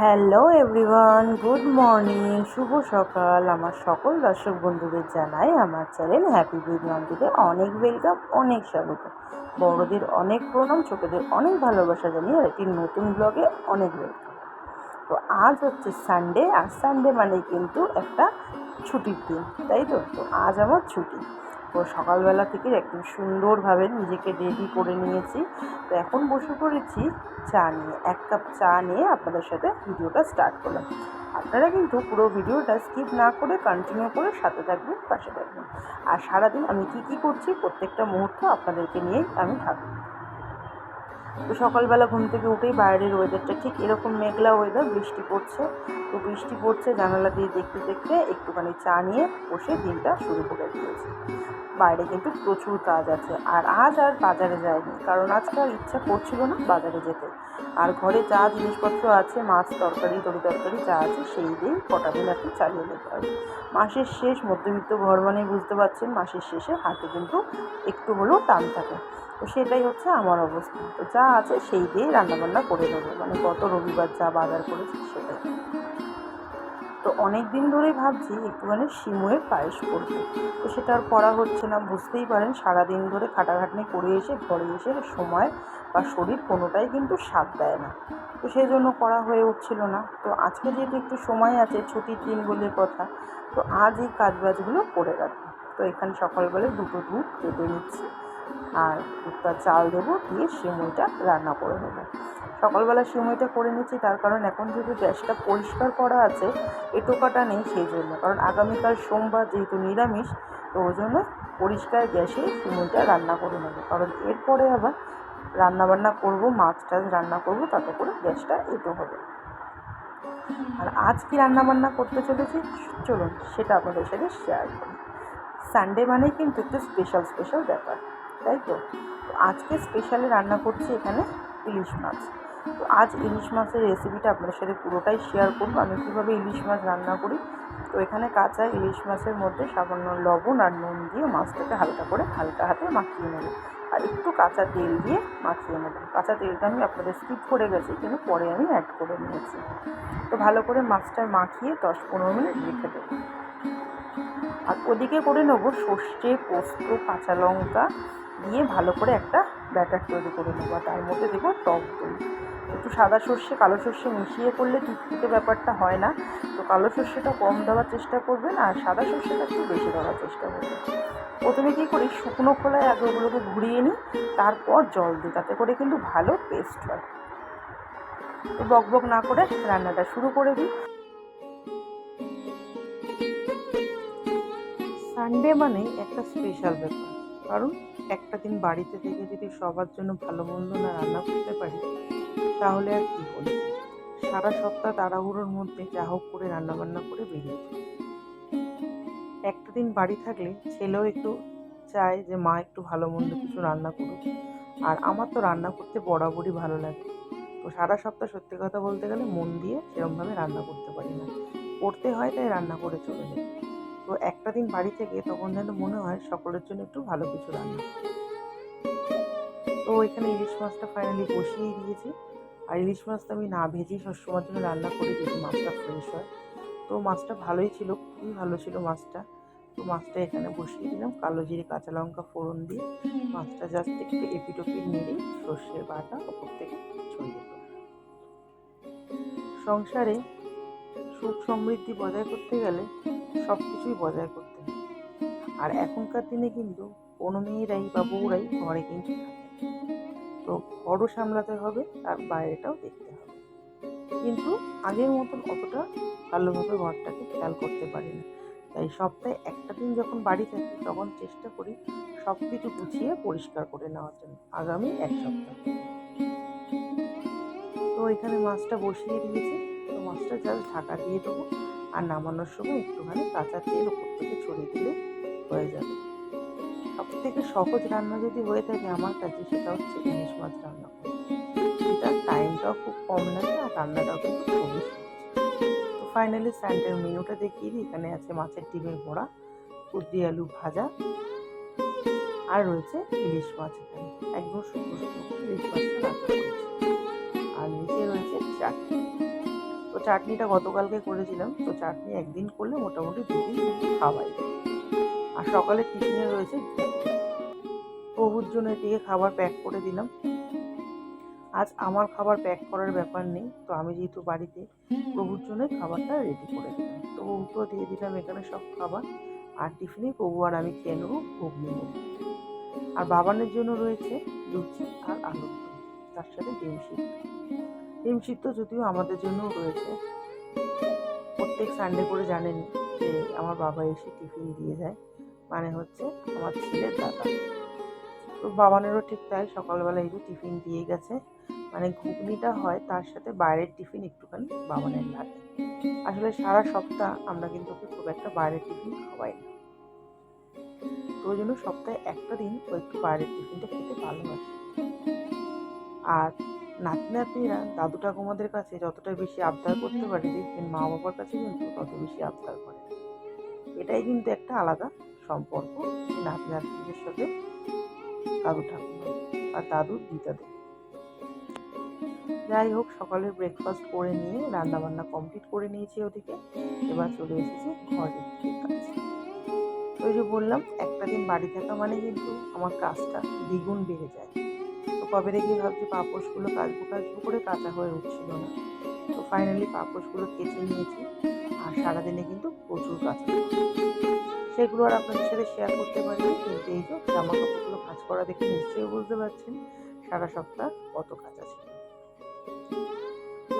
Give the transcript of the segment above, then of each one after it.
Hello everyone, good morning, শুভ সকাল। আমার সকল দর্শক বন্ধুদের জানাই আমার চ্যানেল হ্যাপি বিউটি অনেক ওয়েলকাম অনেক স্বাগত। বড়দের অনেক প্রণাম, ছোটদের অনেক ভালোবাসা জানিয়ে একটি নতুন ব্লগে অনেক ওয়েলকাম তো আজ হচ্ছে সানডে আর সানডে মানে কিন্তু একটা ছুটির দিন, তাই তো? তো আজ আমার ছুটি। সকালবেলা থেকে একদম সুন্দরভাবে নিজেকে রেডি করে নিয়েছি। তো এখন বসে পড়েছি চা নিয়ে। এক কাপ চা নিয়ে আপনাদের সাথে ভিডিওটা স্টার্ট করলাম। আপনারা কিন্তু পুরো ভিডিওটা স্কিপ না করে কন্টিনিউ করে সাথে থাকবেন, পাশে থাকবেন। আর সারাদিন আমি কী কী করছি প্রত্যেকটা মুহূর্ত আপনাদেরকে নিয়েই আমি থাকব। তো সকালবেলা ঘুম থেকে উঠেই বাইরের ওয়েদারটা ঠিক এরকম মেঘলা ওয়েদার বৃষ্টি পড়ছে। তো বৃষ্টি পড়ছে, জানালা দিয়ে দেখতে দেখতে একটুখানি চা নিয়ে বসে দিনটা শুরু করে দিয়েছি। বাইরে কিন্তু প্রচুর কাজ আছে। আর আজ আর বাজারে যায়নি কারণ আজকে আর ইচ্ছা করছিল না বাজারে যেতে। আর ঘরে যা জিনিসপত্র আছে, মাছ তরকারি, তরি তরকারি যা আছে, সেই দিয়েই কটা দিন এখন চালিয়ে নিতে হবে মাসের শেষ, মধ্যবিত্ত ঘর মানে বুঝতে পারছেন, মাসের শেষে হাতে কিন্তু একটু হলেও টান থাকে। তো সেটাই হচ্ছে আমার অবস্থা। তো যা আছে সেই দিয়েই রান্নাবান্না করে দেবো মানে গত রবিবার যা বাজার করেছি সেটাই। তো অনেক দিন ধরেই ভাবছি একটুখানি সিমুয়ের পায়েস করব। তো সেটা আর করা হচ্ছে না। বুঝতেই পারেন, সারাদিন ধরে খাটাখাটনি করে এসে, ঘরে এসে সময় বা শরীর কোনোটাই কিন্তু স্বাদ দেয় না। তো সেই জন্য করা হয়ে উঠছিল না। তো আজকে যেহেতু একটু সময় আছে, ছুটির দিন বলে কথা, তো আজ এই কাজবাজগুলো করে রাখব। তো এখানে সকালবেলায় দুটো দুধ কেটে নিচ্ছি। আর চাল দেবো, দিয়ে সিমুইটা রান্না করে নেব। সকালবেলা সিমইটা করে নিচ্ছি, তার কারণ এখন যেহেতু গ্যাসটা পরিষ্কার করা আছে, এটোকাটা নেই সেই জন্য। কারণ আগামীকাল সোমবার যেহেতু নিরামিষ, তো ওই জন্য পরিষ্কার গ্যাসে সিমইটা রান্না করে নেব। কারণ এরপরে আবার রান্নাবান্না করব, মাছ টাছ রান্না করব, তাতে করে গ্যাসটা এটো হবে। আর আজ কি রান্নাবান্না করতে চলেছি? চলুন, সেটা আপনাদের সাথে শেয়ার করি। সানডে মানেই কিন্তু একটু স্পেশাল স্পেশাল ব্যাপার। তাই তো? আজকে স্পেশালি রান্না করছি এখানে ইলিশ মাছ। তো আজ ইলিশ মাছের রেসিপিটা আপনাদের সাথে পুরোটাই শেয়ার করব। আমি কীভাবে ইলিশ মাছ রান্না করি? তো এখানে কাঁচা ইলিশ মাছের মধ্যে সামান্য লবণ আর নুন দিয়ে মাছটাকে হালকা করে হালকা হাতে মাখিয়ে নেব। আর একটু কাঁচা তেল দিয়ে মাখিয়ে নেব। কাঁচা তেলটা আমি আপনাদের স্কিপ করে গেছি, কিন্তু পরে আমি অ্যাড করে নিয়েছি। তো ভালো করে মাছটা মাখিয়ে দশ পনেরো মিনিট রেখে দেবো। আর ওদিকে করে নেব সর্ষে, পোস্ত, কাঁচা লঙ্কা দিয়ে ভালো করে একটা ব্যাটার তৈরি করে নেব। আর তার মধ্যে দেবো টক দই। একটু সাদা সর্ষে, কালো সর্ষে মিশিয়ে করলে টুকটুকে ব্যাপারটা হয় না। তো কালো সর্ষেটা কম দেওয়ার চেষ্টা করবেন আর সাদা সর্ষেটা একটু বেশি দেওয়ার চেষ্টা করবেন। প্রথমে কী করি, শুকনো খোলায় আগে ওগুলোকে ঘুরিয়ে নিই, তারপর জল দিই, তাতে করে কিন্তু ভালো পেস্ট হয়। তো বক বক না করে রান্নাটা শুরু করে দিই। সানডে মানে একটা স্পেশাল ব্যাপার। কারণ একটা দিন বাড়িতে থেকে যদি সবার জন্য ভালো মন্দ না রান্না করতে পারি, তাহলে আর কী বলি সারা সপ্তাহ তাড়াহুড়োর মধ্যে যা হোক করে রান্নাবান্না করে বেরিয়ে একটা দিন বাড়ি থাকলে ছেলেও একটু চায় যে, মা একটু ভালো মন্দ কিছু রান্না করুক। আর আমার তো রান্না করতে বরাবরই ভালো লাগে। তো সারা সপ্তাহ সত্যি কথা বলতে গেলে মন দিয়ে সেরকমভাবে রান্না করতে পারি না। করতে হয় তাই রান্না করে চলে যায় তো একটা দিন বাড়ি থেকে তখন যেন মনে হয় সকলের জন্য একটু ভালো কিছু রান্না তো এখানে ইলিশ মাছটা ফাইনালি বসিয়ে দিয়েছি। আর ইলিশ মাছটা আমি না ভেজেই সবসময়ের জন্য রান্না করি যদি মাছটা ফ্রেশ হয়। তো মাছটা ভালোই ছিল, খুবই ভালো ছিল মাছটা। তো মাছটা এখানে বসিয়ে দিলাম, কালো জিরে, কাঁচা লঙ্কা ফোড়ন দিয়ে। মাছটা জাস্ট একটু এপিটোপিট নেড়ে সর্ষের বাটা ওপর থেকে ছড়িয়ে সংসারে সুখ সমৃদ্ধি বজায় করতে গেলে সব কিছুই বজায় করতে হয়। আর এখনকার দিনে কিন্তু কোনো মেয়েরাই বা বউরাই ঘরে কিন্তু তো ঘরও সামলাতে হবে আর বাইরেটাও দেখতে হবে। কিন্তু আগের মতন অতটা ভালোভাবে ঘরটাকে খেয়াল করতে পারি না। তাই সপ্তাহে একটা দিন যখন বাড়ি থাকি, তখন চেষ্টা করি সব কিছু গুছিয়ে পরিষ্কার করে নেওয়ার জন্য, আগামী এক সপ্তাহ। তো এখানে মাছটা বসিয়ে দিয়েছি। মাছটা জাস্ট ঢাকা দিয়ে দেবো। আর নামানোর সময় একটুখানি কাঁচা তেল ওপর থেকে ছড়িয়ে দিলে হয়ে যাবে। সব থেকে সহজ রান্না যদি হয়ে থাকে আমার কাছে, সেটা হচ্ছে ইলিশ মাছ রান্না করা। টাইমটাও খুব কম লাগে আর রান্নাটাও কিন্তু খুবই তো ফাইনালি স্যান্ডের মেনুটা দেখিয়ে দিই। এখানে আছে মাছের ডিমের বড়া, কুদ্রি আলু ভাজা, আর রয়েছে ইলিশ মাছ এখানে। একদম শুকনো ইলিশ মাছটা রান্না করেছি। আর নিচে রয়েছে চাটনি। চাটনিটা গতকালকে করেছিলাম, তো চাটনি একদিন করলে মোটামুটি দুদিন খাওয়াই। আর সকালে টিফিনে রয়েছে প্রভুর জন্য এটিকে খাবার প্যাক করে দিলাম। আজ আমার খাবার প্যাক করার ব্যাপার নেই, তো আমি যেহেতু বাড়িতে প্রভুর জন্য খাবারটা রেডি করে দিলাম। তো প্রভুকেও দিয়ে দিলাম এখানে সব খাবার, আর টিফিনে প্রভু আর আমি খেয়ে নেব ঘুগনি নেব। আর বাবানের জন্য রয়েছে লুচি আর দম, তার সাথে ডিম সিদ্ধ। ডিম সিদ্ধ যদিও আমাদের জন্যও রয়েছে। প্রত্যেক সানডে করে জানেন যে আমার বাবা এসে টিফিন দিয়ে যায় মানে হচ্ছে আমার ছেলের দাদা। তো বাবানেরও ঠিক তাই, সকালবেলা যে টিফিন দিয়ে গেছে। মানে ঘুগনিটা হয়, তার সাথে বাইরের টিফিন একটুখানি বাবানের লাগে। আসলে সারা সপ্তাহ আমরা কিন্তু ওকে খুব একটা বাইরের টিফিন খাওয়াই না। তো ওই জন্য সপ্তাহে একটা দিন ও একটু বাইরের টিফিনটা খেতে ভালোবাসে। আর নাতি নাতনিরা দাদু ঠাকুমাদের কাছে যতটা বেশি আবদার করতে পারে, দেখবেন মা বাবার কাছে কিন্তু তত বেশি আবদার করে। এটাই কিন্তু একটা আলাদা সম্পর্ক নাতি নাতনিদের সাথে দাদু ঠাকুমা আর দাদুর দিদাদের। যাই হোক সকালে ব্রেকফাস্ট করে নিয়ে রান্না বান্না কমপ্লিট করে নিয়েছি ওদিকে। এবার চলে এসেছি দিকে কাছে ওই যে বললাম, একটা দিন বাড়ি থাকা মানে কিন্তু আমার কাজটা দ্বিগুণ বেড়ে যায়। কবে থেকে ভাবছি পাপোশগুলো কাচবো কাচবো করে কাঁচা হয়ে উঠছিল না। তো ফাইনালি পাপোশগুলো কেচে নিয়েছি আর সারাদিনে কিন্তু প্রচুর কাজ সেগুলো আর আপনাদের সাথে শেয়ার করতে পারি কিন্তু এই যে জামা কাপড়গুলো কাজ করা দেখে নিশ্চয়ই বুঝতে পারছেন সারা সপ্তাহ কত কাজ আছে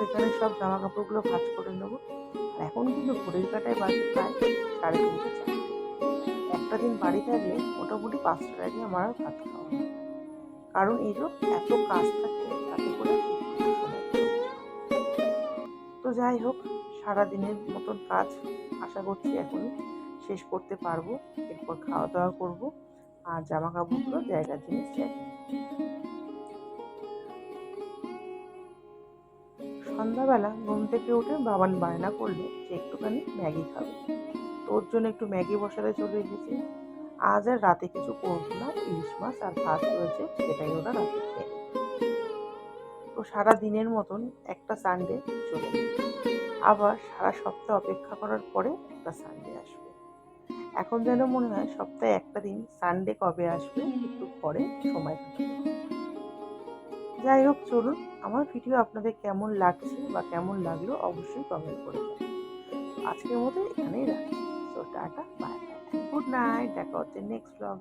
এখানে সব জামা কাপড়গুলো ভাজ করে নেব। আর এখন কিন্তু ঘড়ির কাটায় বাজে প্রায় সাড়ে তিনটে চারটে। একটা দিন বাড়ি থাকলে মোটামুটি পাঁচটার আগে আমার ভাত খাওয়া কারণ এই যে এত কাজ থাকে, তাতে করে। তো যাই হোক, সারাদিনের মতন কাজ আশা করছি এখনই শেষ করতে পারব। এরপর খাওয়া দাওয়া করব আর জামা কাপড়গুলো জায়গার জিনিস সন্ধ্যাবেলা ঘুম থেকে উঠে বাবান বায়না করলে যে একটুখানি ম্যাগি খাবে। তো ওর জন্য একটু ম্যাগি বসাতে চলে এসেছি। আজ আর রাতে কিছু করব না, ইলিশ মাছ আর ভাত রয়েছে, সেটাই ওরা রাতে খেয়ে তো সারা দিনের মতন একটা সানডে চলে আবার সারা সপ্তাহ অপেক্ষা করার পরে একটা সানডে আসবে। এখন যেন মনে হয় সপ্তাহে একটা দিন সানডে কবে আসবে, একটু পরে সময় যাই হোক, চলুন, আমার ভিডিও আপনাদের কেমন লাগছে বা কেমন লাগল অবশ্যই কমেন্ট করে আজকের মতো এখানেই রাখছি। So tata bye good night দেখা হচ্ছে নেক্সট ব্লগ